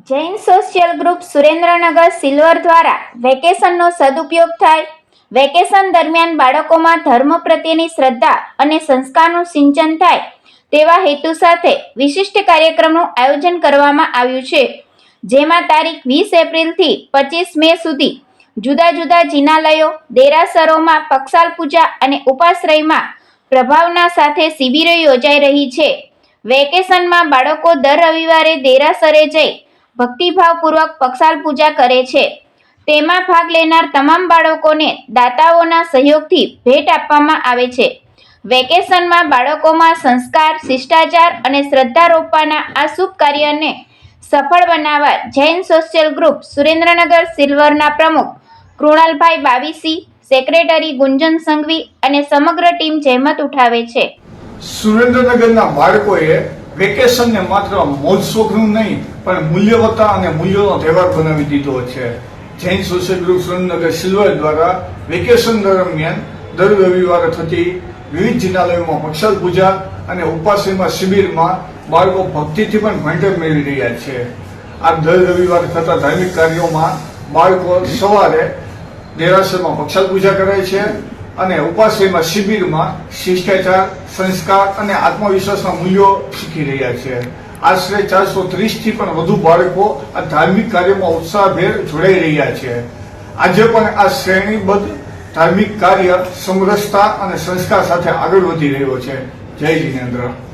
Jain social group Surendranagar silver દ્વારા વેકેશનનો સદુપયોગ થાય. વેકેશન દરમિયાન બાળકોમાં ધર્મ પ્રત્યેની શ્રદ્ધા અને સંસ્કારનું સિંચન થાય. તેવા હેતુ સાથે વિશિષ્ટ કાર્યક્રમનું આયોજન કરવામાં આવ્યું છે. જેમાં તારીખ વીસ એપ્રિલથી પચીસ મે સુધી જુદા જુદા જિનાલયો, દેરાસરોમાં પક્ષાલ પૂજા અને ઉપાશ્રયમાં પ્રભાવના સાથે શિબિરો યોજાઈ રહી છે. વેકેશનમાં બાળકો દર રવિવારે દેરાસરે જઈ ભક્તિભાવપૂર્વક પક્ષાલ પૂજા કરે છે. તેમાં ભાગ લેનાર તમામ બાળકોને દાતાઓના સહયોગથી ભેટ આપવામાં આવે છે. વેકેશનમાં બાળકોમાં સંસ્કાર, શિષ્ટાચાર અને શ્રદ્ધા રોપવાના આ શુભ કાર્યને સફળ બનાવવા જૈન સોશિયલ ગ્રુપ સુરેન્દ્રનગર સિલ્વરના પ્રમુખ કૃણાલભાઈ બાવીસી, સેક્રેટરી ગુંજન સંઘવી અને સમગ્ર ટીમ જહેમત ઉઠાવે છે. સુરેન્દ્રનગરના બાળકોએ વેકેશનને માત્ર મોજ શોખનું નહીં, પણ મૂલ્યવત્તા અને મૂલ્યોનો તહેવાર બનાવી દીધો છે. Jain social group Surendranagar silver દ્વારા વેકેશન દરમિયાન દર રવિવારે થતી વિવિધ જિનાલયોમાં પક્ષાલ પૂજા અને ઉપાસીમાં શિબિરમાં બાળકો ભક્તિથી પણ ભણતર મેળવી રહ્યા છે. આ દર રવિવારે થતા ધાર્મિક કાર્યોમાં બાળકો સવારે દેરાસરમાં પક્ષાલ પૂજા કરે છે અને ઉપાશ્રયમાં શિબિરમાં શિષ્ટાચાર, સંસ્કાર અને આત્મવિશ્વાસના મૂલ્યો શીખી રહ્યા છે. આશરે ચારસો થી પણ વધુ બાળકો આ ધાર્મિક કાર્યમાં ઉત્સાહભેર જોડાઈ રહ્યા છે. આજે પણ આ શ્રેણીબદ્ધ ધાર્મિક કાર્ય સમરસતા અને સંસ્કાર સાથે આગળ વધી રહ્યો છે. જય જિનેન્દ્ર.